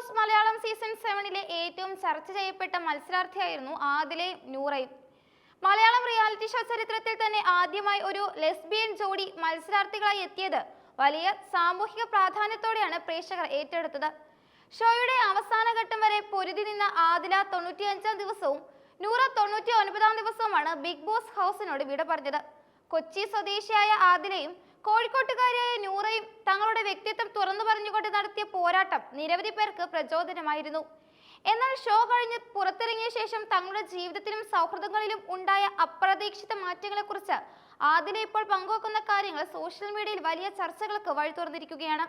Boss Malayalam season സെവനിലെ ഏറ്റവും ചർച്ച ചെയ്യപ്പെട്ട മത്സരാർത്ഥിയായിരുന്നു ആദിലെ നൂറയും മലയാളം റിയാലിറ്റി ഷോ ചരിത്രത്തിൽ തന്നെ ആദ്യമായി ഒരു ലെസ്ബിയൻ ജോഡി മത്സരാർത്ഥികളായി എത്തിയത് വലിയ സാമൂഹിക പ്രാധാന്യത്തോടെയാണ് പ്രേക്ഷകർ ഏറ്റെടുത്തത്. ഷോയുടെ അവസാന ഘട്ടം വരെ പൊരുതി നിന്ന ആദില തൊണ്ണൂറ്റിയഞ്ചാം ദിവസവും നൂറ തൊണ്ണൂറ്റി ഒൻപതാം ദിവസവുമാണ് ബിഗ് ബോസ് ഹൗസിനോട് വിട പറഞ്ഞത്. കൊച്ചി സ്വദേശിയായ ആദിലയും കോഴിക്കോട്ടുകാരിയായ നൂറയും തങ്ങളുടെ വ്യക്തിത്വം തുറന്നു പറഞ്ഞുകൊണ്ട് നടത്തിയ പോരാട്ടം നിരവധി പേർക്ക് പ്രചോദനമായിരുന്നു. എന്നാൽ ഷോ കഴിഞ്ഞ് പുറത്തിറങ്ങിയ ശേഷം തങ്ങളുടെ ജീവിതത്തിലും സൗഹൃദങ്ങളിലും ഉണ്ടായ അപ്രതീക്ഷിത മാറ്റങ്ങളെക്കുറിച്ച് ആദില ഇപ്പോൾ പങ്കുവെക്കുന്ന കാര്യങ്ങൾ സോഷ്യൽ മീഡിയയിൽ വലിയ ചർച്ചകൾക്ക് വഴി തുറന്നിരിക്കുകയാണ്.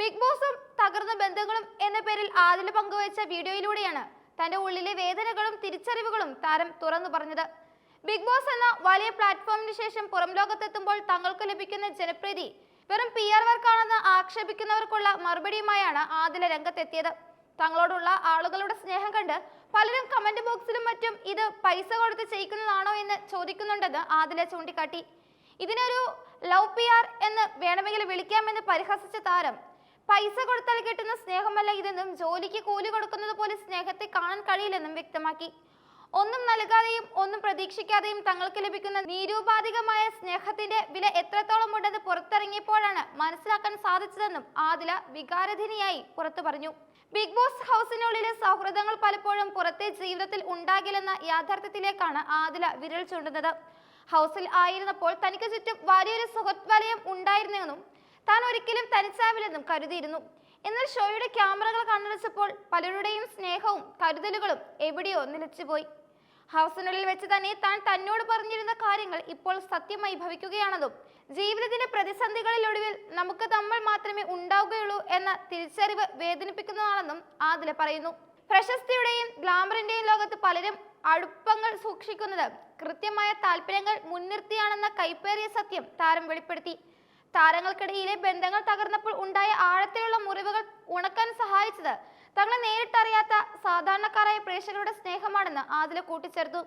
ബിഗ് ബോസും തകർന്ന ബന്ധങ്ങളും എന്ന പേരിൽ ആദില പങ്കുവച്ച വീഡിയോയിലൂടെയാണ് തന്റെ ഉള്ളിലെ വേദനകളും തിരിച്ചറിവുകളും താരം തുറന്നു പറഞ്ഞത്. ബിഗ് ബോസ് എന്ന വലിയ പ്ലാറ്റ്ഫോമിന് ശേഷം പുറം ലോകത്തെത്തുമ്പോൾ തങ്ങൾക്ക് ലഭിക്കുന്ന ജനപ്രീതി വെറും പി ആർ വർക്കാണെന്ന് ആക്ഷേപിക്കുന്നവർക്കുള്ള മറുപടിയുമായാണ് ആദില രംഗത്തെത്തിയത്. തങ്ങളോടുള്ള ആളുകളുടെ സ്നേഹം കണ്ട് പലരും കമന്റ് ബോക്സിലും മറ്റും ഇത് പൈസ കൊടുത്ത് ചെയ്യിക്കുന്നതാണോ എന്ന് ചോദിക്കുന്നുണ്ടെന്ന് ആദില ചൂണ്ടിക്കാട്ടി. ഇതിനൊരു ലവ് പി ആർ എന്ന് വേണമെങ്കിൽ വിളിക്കാമെന്ന് പരിഹസിച്ച താരം പൈസ കൊടുത്താൽ കിട്ടുന്ന സ്നേഹമല്ല ഇതെന്നും ജോലിക്ക് കൂലി കൊടുക്കുന്നത് പോലെ സ്നേഹത്തെ കാണാൻ കഴിയില്ലെന്നും വ്യക്തമാക്കി. ഒന്നും നൽകാതെയും ഒന്നും പ്രതീക്ഷിക്കാതെയും തങ്ങൾക്ക് ലഭിക്കുന്ന നിരൂപാധികമായ സ്നേഹത്തിന്റെ വില എത്രത്തോളം ഉണ്ടെന്ന് പുറത്തിറങ്ങിയപ്പോഴാണ് മനസ്സിലാക്കാൻ സാധിച്ചതെന്നും ആദില വികാരധീനിയായി പുറത്തു പറഞ്ഞു. ബിഗ് ബോസ് ഹൗസിനുള്ളിലെ സൗഹൃദങ്ങൾ പലപ്പോഴും പുറത്തെ ജീവിതത്തിൽ ഉണ്ടാകില്ലെന്ന യാഥാർത്ഥ്യത്തിലേക്കാണ് ആദില വിരൽ ചൂണ്ടുന്നത്. ഹൗസിൽ ആയിരുന്നപ്പോൾ തനിക്ക് ചുറ്റും വലിയൊരു സുഹൃത്ത് വലയം ഉണ്ടായിരുന്നെന്നും താൻ ഒരിക്കലും തനിച്ചാവില്ലെന്നും കരുതിയിരുന്നു. എന്നാൽ ഷോയുടെ ക്യാമറകൾ കണ്ണടച്ചപ്പോൾ പലരുടെയും സ്നേഹവും കരുതലുകളും എവിടെയോ നിലച്ചുപോയി. ഹൗസിനുള്ളിൽ വെച്ച് തന്നെ താൻ തന്നോട് പറഞ്ഞിരുന്ന കാര്യങ്ങൾ ഇപ്പോൾ സത്യമായി ഭവിക്കുകയാണെന്നും ജീവിതത്തിന്റെ പ്രതിസന്ധികളിലൊടുവിൽ നമുക്ക് നമ്മൾ മാത്രമേ ഉണ്ടാവുകയുള്ളൂ എന്ന തിരിച്ചറിവ് വേദനിപ്പിക്കുന്നതാണെന്നും ആദില പറയുന്നു. പ്രശസ്തിയുടെയും ഗ്ലാമറിന്റെയും ലോകത്ത് പലരും അടുപ്പങ്ങൾ സൂക്ഷിക്കുന്നത് കൃത്യമായ താല്പര്യങ്ങൾ മുൻനിർത്തിയാണെന്ന കൈപ്പേറിയ സത്യം താരം വെളിപ്പെടുത്തി. താരങ്ങൾക്കിടയിലെ ബന്ധങ്ങൾ തകർന്നപ്പോൾ ഉണ്ടായ ആഴത്തിലുള്ള മുറിവുകൾ ഉണക്കാൻ സഹായിച്ചത് തങ്ങളെ നേരിട്ടറിയാത്ത സാധാരണക്കാരായ പ്രേക്ഷകരുടെ സ്നേഹമാണെന്ന് ആദില കൂട്ടിച്ചേർത്തു.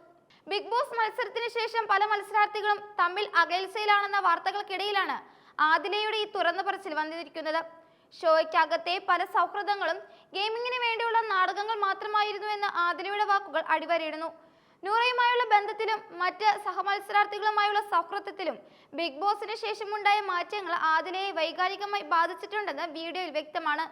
ബിഗ് ബോസ് മത്സരത്തിന് ശേഷം പല മത്സരാർത്ഥികളും തമ്മിൽ അകൽച്ചയിലാണെന്ന വാർത്തകൾക്കിടയിലാണ് ആദിലയുടെ ഈ തുറന്നു പറച്ചിൽ വന്നിരിക്കുന്നത്. ഷോയ്ക്കകത്തെ പല സൗഹൃദങ്ങളും ഗെയിമിങ്ങിന് വേണ്ടിയുള്ള നാടകങ്ങൾ മാത്രമായിരുന്നു എന്ന് ആദിലയുടെ വാക്കുകൾ അടിവരയിടുന്നു. നൂറയുമായുള്ള ബന്ധത്തിലും മറ്റ് സഹമത്സരാർത്ഥികളുമായുള്ള സൗഹൃദത്തിലും ബിഗ് ബോസിന് ശേഷമുണ്ടായ മാറ്റങ്ങൾ ആദിലയെ വൈകാരികമായി ബാധിച്ചിട്ടുണ്ടെന്ന് വീഡിയോയിൽ വ്യക്തമാണ്.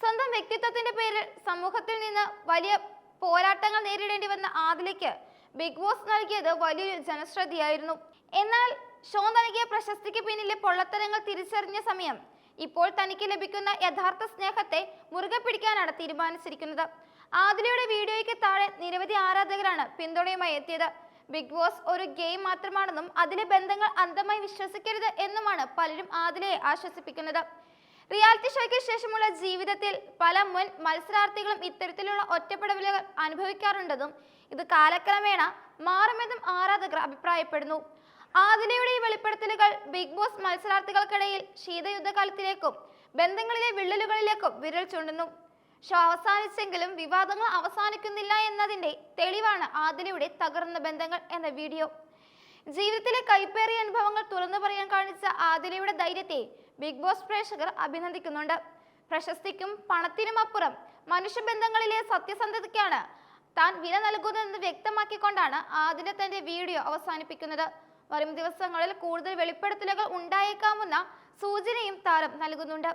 സ്വന്തം വ്യക്തിത്വത്തിന്റെ പേരിൽ സമൂഹത്തിൽ നിന്ന് വലിയ പോരാട്ടങ്ങൾ നേരിടേണ്ടി വന്ന ആദിലയ്ക്ക് ബിഗ് ബോസ് നൽകിയത് വലിയൊരു ജനശ്രദ്ധയായിരുന്നു. എന്നാൽ ഷോ നൽകിയ പ്രശസ്തിക്ക് പിന്നിലെ പൊള്ളത്തരങ്ങൾ തിരിച്ചറിഞ്ഞ സമയം ഇപ്പോൾ തനിക്ക് ലഭിക്കുന്ന യഥാർത്ഥ സ്നേഹത്തെ മുറുകെ പിടിക്കാനാണ് തീരുമാനിച്ചിരിക്കുന്നത്. ആദിലയുടെ വീഡിയോയ്ക്ക് താഴെ നിരവധി ആരാധകരാണ് പിന്തുണയുമായി എത്തിയത്. ബിഗ് ബോസ് ഒരു ഗെയിം മാത്രമാണെന്നും അതിലെ ബന്ധങ്ങൾ അന്ധമായി വിശ്വസിക്കരുത് എന്നുമാണ് പലരും ആദിലയെ ആശ്വസിപ്പിക്കുന്നത്. റിയാലിറ്റി ഷോയ്ക്ക് ശേഷമുള്ള ജീവിതത്തിൽ പല മുൻ മത്സരാർത്ഥികളും ഇത്തരത്തിലുള്ള ഒറ്റപ്പെടലുകൾ അനുഭവിക്കാറുണ്ടെന്നും ഇത് കാലക്രമേണ മാറുമെന്നും ആരാധകർ അഭിപ്രായപ്പെടുന്നു. ആദിലയുടെ ഈ വെളിപ്പെടുത്തലുകൾ ബിഗ് ബോസ് മത്സരാർത്ഥികൾക്കിടയിൽ ശീതയുദ്ധകാലത്തിലേക്കും ബന്ധങ്ങളിലെ വിള്ളലുകളിലേക്കും വിരൽ ചൂണ്ടുന്നു. ഷോ അവസാനിച്ചെങ്കിലും വിവാദങ്ങൾ അവസാനിക്കുന്നില്ല എന്നതിന്റെ തെളിവാണ് ആദിലയുടെ തകർന്ന ബന്ധങ്ങൾ എന്ന വീഡിയോ. ജീവിതത്തിലെ കൈപ്പേറിയ അനുഭവങ്ങൾ തുറന്നു പറയാൻ കാണിച്ച ആദിലയുടെ ധൈര്യത്തെ ബിഗ് ബോസ് പ്രേക്ഷകർ അഭിനന്ദിക്കുന്നുണ്ട്. പ്രശസ്തിക്കും പണത്തിനും അപ്പുറം മനുഷ്യബന്ധങ്ങളിലെ സത്യസന്ധതയ്ക്കാണ് താൻ വില നൽകുന്നതെന്ന് വ്യക്തമാക്കിക്കൊണ്ടാണ് ആദില തന്റെ വീഡിയോ അവസാനിപ്പിക്കുന്നത്. വരും ദിവസങ്ങളിൽ കൂടുതൽ വെളിപ്പെടുത്തലുകൾ ഉണ്ടായേക്കാമെന്ന സൂചനയും താരം നൽകുന്നുണ്ട്.